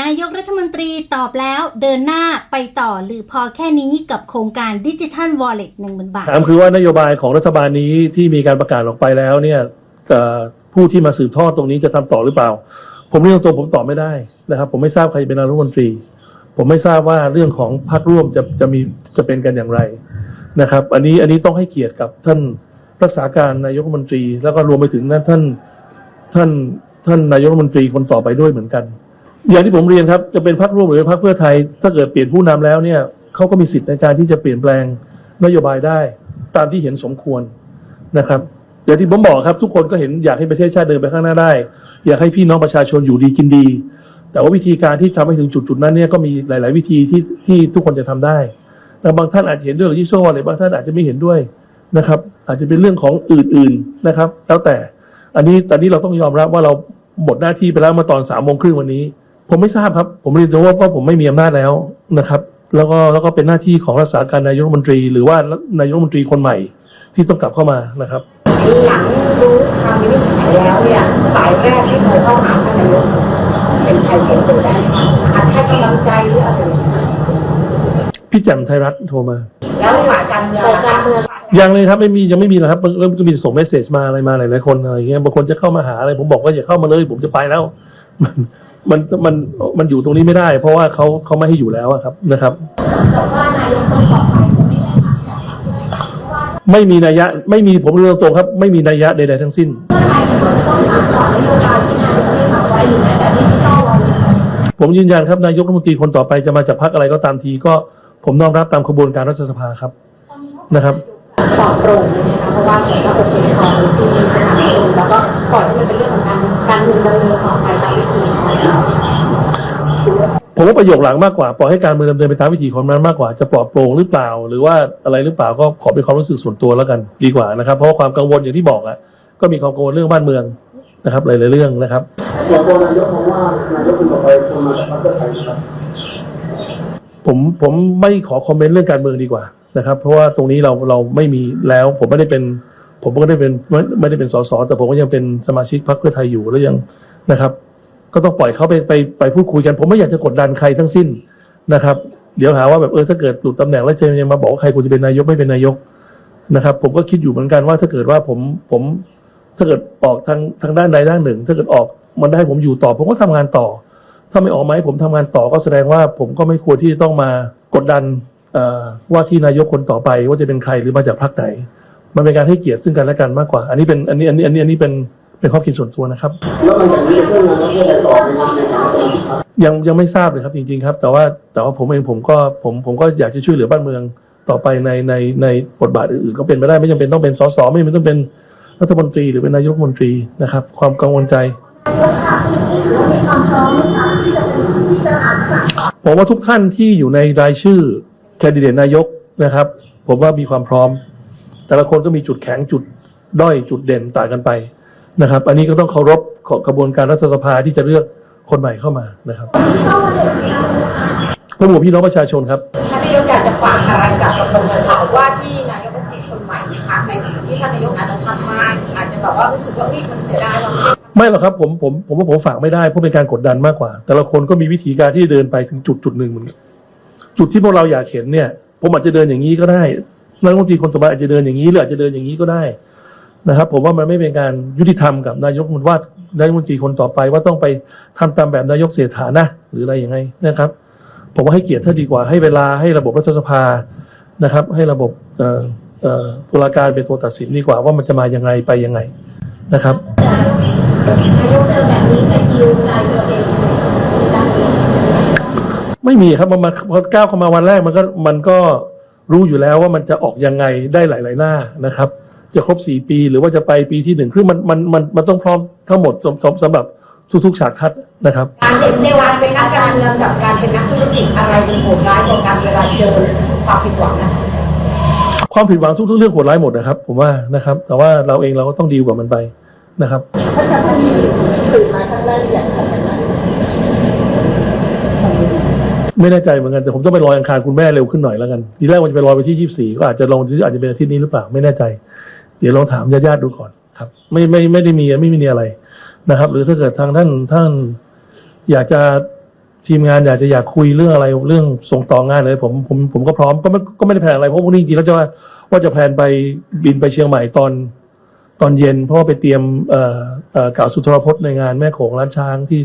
นายกรัฐมนตรีตอบแล้วเดินหน้าไปต่อหรือพอแค่นี้กับโครงการดิจิทัลวอลเล็ตหนึ่งหมื่นบาทถามคือว่านโยบายของรัฐบาลนี้ที่มีการประกาศออกไปแล้วเนี่ยผู้ที่มาสืบทอดตรงนี้จะทำต่อหรือเปล่า ผมเรื่องตรงผมตอบไม่ได้นะครับ ผมไม่ทราบใครเป็นนายกรัฐมนตรี ผมไม่ทราบว่าเรื่องของพรรคร่วมจะจะมีจะเป็นกันอย่างไรนะครับ อันนี้อันนี้ต้องให้เกียรติกับท่านรักษาการนายกรัฐมนตรี แล้วก็รวมไปถึงนั้นท่านท่านท่านนายกรัฐมนตรีคนต่อไปด้วยเหมือนกัน อย่างที่ผมเรียนครับจะเป็นพรรคร่วมหรือเป็นพรรคเพื่อไทย ถ้าเกิดเปลี่ยนผู้นำแล้วเนี่ยเขาก็มีสิทธิ์ในการที่จะเปลี่ยนแปลงนโยบายได้ ตามที่เห็นสมควรนะครับอย่างที่ผมบอกครับ ทุกคนก็เห็นอยากให้ประเทศชาติเดินไปข้างหน้าได้ อยากให้พี่น้องประชาชนอยู่ดีกินดี แต่ว่าวิธีการที่ทำให้ถึงจุดจุดๆนั้นเนี่ยก็มีหลาย ๆ วิธีที่ที่ทุกคนจะทำได้แต่บางท่านอาจจะเห็นด้วยกับยี่โซ่อะไรบางท่านอาจจะไม่เห็นด้วยนะครับ อาจจะเป็นเรื่องของอื่น ๆนะครับ แล้วแต่ อันนี้ตอนนี้เราต้องยอมรับว่าเราหมดหน้าที่ไปแล้วมื่อตอนสามโมงครึ่งวันนี้ ผมไม่ทราบครับ ผมเรียนรู้ว่าว่าผมไม่มีอำนาจแล้วนะครับ แล้วก็แล้วก็เป็นหน้าที่ของรักษาการนายกรัฐมนตรี หรือว่านายกรัฐมนตรีคนใหม่ที่ต้องกลับเข้ามานะครับ หลังรู้คำวินิจฉัยแล้วเนี่ยสายแรกที่โทรเข้าหาท่านนายกเป็นใครเป็นเบอร์ได้ไหมคะอาจให้กำลังใจหรืออะไรอย่างเงี้ยพี่แจ่มไทยรัฐโทรมา แล้วฝ่ายการเมืองล่ะคะยังเลยครับไม่มียังไม่มีนะครับเริ่มก็มีส่งเมสเซจมาอะไรมาหลายๆคนอะไรเงี้ยบางคนจะเข้ามาหาอะไรผมบอกว่าอย่าเข้ามาเลย ผมจะไปแล้ว มันมันมันมันอยู่ตรงนี้ไม่ได้ เพราะว่าเขาเขาไม่ให้อยู่แล้วอะครับนะครับแต่ว่านายกคนต่อไปจะไม่ใช่พรรคแต่พรรคเพื่อไทยเพราะว่าไม่มีนัยยะไม่มีผมเรียนตรงๆครับ ไม่มีนัยยะใดๆทั้งสิ้นเพื่อไทยจะต้องสานต่อนโยบายที่นายกได้ทำไว้หรือแม้แต่ดิจิทัลวอลเล็ตผมยืนยันครับนายกรัฐมนตรีคนต่อไปจะมาจากพรรคอะไรก็ตามทีก็ผมน้อมรับตามกระบวนการรัฐสภาครับนะครับปลอดโปร่งเลยนะคะเพราะว่าเหมือนกับโอเคเขาที่มีสถานการณ์แล้วก็ปล่อย ประโยคหลังมากกว่าปล่อยให้การเมืองดำเนินไปตามวิถีของมันมากกว่าจะปลอดโปร่งหรือเปล่า หรือว่าอะไรหรือเปล่าก็ขอเป็นความรู้สึกส่วนตัวแล้วกันดีกว่านะครับเพราะว่าความกังวลอย่างที่บอกอะก็มีความกังวลเรื่องบ้านเมืองนะครับหลายๆเรื่องนะครับส่วนตัวนายกมองว่านายกคนต่อไปควรมาจากพรรคเพื่อไทยนะครับผมผมไม่ขอคอมเมนต์เรื่องการเมืองดีกว่านะครับ เพราะว่าตรงนี้เราเราไม่มีแล้ว ผมไม่ได้เป็น ผมก็ได้เป็นไม่ไม่ได้เป็นสสแต่ผมก็ยังเป็นสมาชิกพรรคเพื่อไทยอยู่แล้วยังนะครับ ก็ต้องปล่อยเขาไปไปไปพูดคุยกัน ผมไม่อยากจะกดดันใครทั้งสิ้นนะครับ เดี๋ยวหาว่าแบบเออถ้าเกิดหลุดตำแหน่งแล้วจะยังมาบอกว่าใครควรจะเป็นนายกไม่เป็นนายกนะครับ ผมก็คิดอยู่เหมือนกันว่าถ้าเกิดว่าผมผมถ้าเกิดออกทางทางด้านใดด้านหนึ่ง ถ้าเกิดออกมันได้ผมอยู่ต่อ ผมก็ทำงานต่อ ถ้าไม่ออกมาให้ผมทำงานต่อก็แสดงว่า ผมก็ไม่ควรที่จะต้องมากดดันว่าที่นายกคนต่อไปว่าจะเป็นใครหรือมาจากพรรคไหน มันเป็นการให้เกียรติซึ่งกันและกันมากกว่า อันนี้เป็นอันนี้อันนี้อันนี้อันนี้เป็น เป็นข้อคิดส่วนตัวนะครับ แล้วหลังจากนี้จะเพิ่มงานพรรคเพื่อไทยต่อไหมครับในฐานะสมาชิกพรรคยังยังไม่ทราบเลยครับจริง ๆ ครับ แต่ว่าแต่ว่าผมเองผมก็ผมผมก็อยากจะช่วยเหลือบ้านเมืองต่อไปในในในบทบาทอื่นๆก็เป็นไปได้ไม่จำเป็นต้องเป็นสสไม่จำเป็นต้องเป็นรัฐมนตรีหรือเป็นนายกรัฐมนตรีนะครับ ความกังวลใจ ผมว่าทุกท่านที่อยู่ในรายชื่อแคนดิเดตนายกนะครับ ผมว่ามีความพร้อม แต่ละคนก็มีจุดแข็งจุดด้อยจุดเด่นต่างกันไป นะครับ อันนี้ก็ต้องเคารพกระบวนการรัฐสภาที่จะเลือกคนใหม่เข้ามานะครับพวกหมู่พี่น้องประชาชนครับท่านนายกอยากจะฝากอะไรกับคนข่าวว่าที่นายกรัฐมนตรีคนใหม่นะคะในสิ่งที่ท่านนายกอาจจะทำมาอาจจะแบบว่ารู้สึกว่าเอ้ยมันเสียดายเราไม่ได้ไม่หรอกครับผมผมผมว่าผมฝากไม่ได้เพราะเป็นการกดดันมากกว่า แต่ละคนก็มีวิธีการที่เดินไปถึงจุดจุดหนึ่งเหมือนกันจุดที่พวกเราอยากเห็นเนี่ย ผมอาจจะเดินอย่างนี้ก็ได้นายกรัฐมนตรีคนต่อไปอาจจะเดินอย่างนี้หรืออาจจะเดินอย่างนี้ก็ได้ นะครับ ผมว่ามันไม่เป็นการยุติธรรมกับนายกมนตรีว่านายกมนตรีคนต่อไปว่าต้องไปทำตามแบบนายกเศรษฐานะหรืออะไรยังไงนะครับ ผมว่าให้เกียรติท่านดีกว่าให้เวลาให้ระบบรัฐสภานะครับ ให้ระบบอ่อเอ่อตุลาการเป็นตัวตัดสินดีกว่าว่ามันจะมายังไงไปยังไงนะครับไงใจเองไม่มีครับมันมาพอก้าวเข้ามาวันแรกมันก็มันก็รู้อยู่แล้วว่ามันจะออกยังไงได้หลาย ๆ หน้านะครับ จะครบสี่ปี หรือว่าจะไปปีที่หนึ่งคือมันมันมันมันต้องพร้อมทั้งหมดสำสำสำหรับทุกๆฉากทัศน์นะครับการเป็นในการเป็นนักการเมืองกับการเป็นนักธุรกิจอะไรเป็นโหดร้ายกว่ากันเวลาเจอความผิดหวังนะคะความผิดหวังทุกๆเรื่องโหดร้ายหมดนะครับ ผมว่านะครับ แต่ว่าเราเองเราก็ต้องดีลกับมันไปนะครับถ้าจะพันทีตื่นมาครั้งแรกอยากทำอะไรไม่แน่ใจเหมือนกันแต่ผมต้องไปลอยอังคารคุณแม่เร็วขึ้นหน่อยแล้วกันทีแรกมันจะไปลอยไปที่ยี่สี่ก็อาจจะลงอาจจะเป็นอาทิตย์นี้หรือเปล่าไม่แน่ใจ เดี๋ยวลองถามญาติๆดูก่อนครับ ไม่ไม่ไม่ได้มีไม่มีอะไรนะครับ หรือถ้าเกิดทางท่านท่านอยากจะทีมงานอยากจะอยากคุยเรื่องอะไรเรื่องส่งต่องานเลย ผมผมผมก็พร้อมก็ไม่ก็ไม่ได้แพลนอะไรเพราะพวกนี้จริงแล้วจะว่าว่าจะแพลนไปบินไปเชียงใหม่ตอนตอนเย็น เพราะว่าไปเตรียมเอ่อเอ่อกล่าวสุนทรพจน์ในงานแม่โขงล้านช้างที่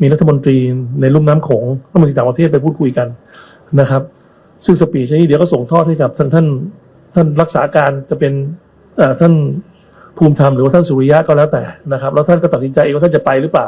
มีรัฐมนตรีในลุ่มน้ำโขงรัฐมนตรีต่างประเทศไปพูดคุยกันนะครับ ซึ่งสปีชนี้เดี๋ยวก็ส่งทอดให้กับท่านท่านท่านรักษาการจะเป็น ท่านภูมิธรรมหรือว่าท่านสุริยะก็แล้วแต่นะครับ แล้วท่านก็ตัดสินใจเองว่าท่านจะไปหรือเปล่า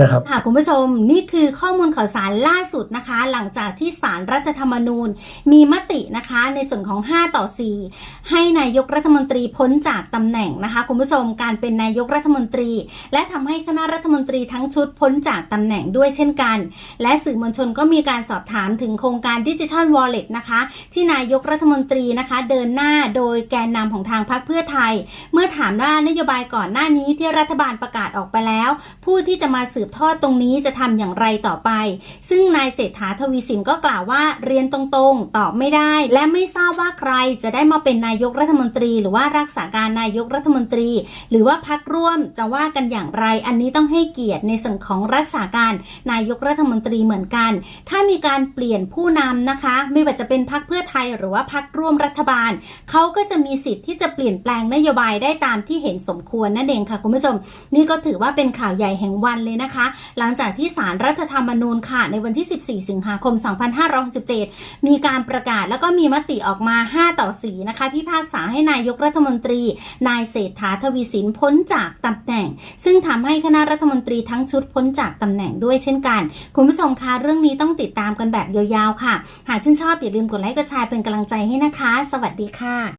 นะครับค่ะคุณผู้ชมนี่คือข้อมูลข่าวสารล่าสุดนะคะ หลังจากที่สารรัฐธรรมนูญ มีมตินะคะในส่วนของ 5 ต่อ 4 ให้นายกรัฐมนตรีพ้นจากตำแหน่งนะคะ คุณผู้ชมการเป็นนายกรัฐมนตรี และทำให้คณะรัฐมนตรีทั้งชุดพ้นจากตำแหน่งด้วยเช่นกัน และสื่อมวลชนก็มีการสอบถามถึงโครงการดิจิทัลวอลเล็ตนะคะ ที่นายกรัฐมนตรีนะคะ เดินหน้าโดยแกนนำของทางพรรคเพื่อไทย เมื่อถามว่านโยบายก่อนหน้านี้ที่รัฐบาลประกาศออกไปแล้ว ผู้ที่จะมาสืบทอดตรงนี้จะทำอย่างไรต่อไป ซึ่งนายเศรษฐาทวีสินก็กล่าวว่าเรียนตรงๆ ตอบไม่ได้ และไม่ทราบว่าใครจะได้มาเป็นนายกรัฐมนตรี หรือว่ารักษาการนายกรัฐมนตรี หรือว่าพักร่วมจะว่ากันอย่างไร อันนี้ต้องให้เกียรติในส่วนของรักษาการนายกรัฐมนตรีเหมือนกัน ถ้ามีการเปลี่ยนผู้นำนะคะ ไม่ว่าจะเป็นพักเพื่อไทยหรือว่าพักร่วมรัฐบาลเขาก็จะมีสิทธิ์ที่จะเปลี่ยนแปลงนโยบายได้ตามที่เห็นสมควรนั่นเองค่ะคุณผู้ชม นี่ก็ถือว่าเป็นข่าวใหญ่แห่งวันเลยนะคะหลังจากที่สารรัฐธรรมนูญค่ะ ในวันที่ 14 สิงหาคม 2567 มีการประกาศแล้วก็มีมติออกมา 5 ต่อ 4 นะคะ พิพากษาให้นายกรัฐมนตรี นายเศรษฐาทวีสินพ้นจากตำแหน่ง ซึ่งทำให้คณะรัฐมนตรีทั้งชุดพ้นจากตำแหน่งด้วยเช่นกัน คุณผู้ชมคะเรื่องนี้ต้องติดตามกันแบบยาวๆค่ะ หากชื่นชอบอย่าลืมกดไลค์กดแชร์เป็นกำลังใจให้นะคะ สวัสดีค่ะ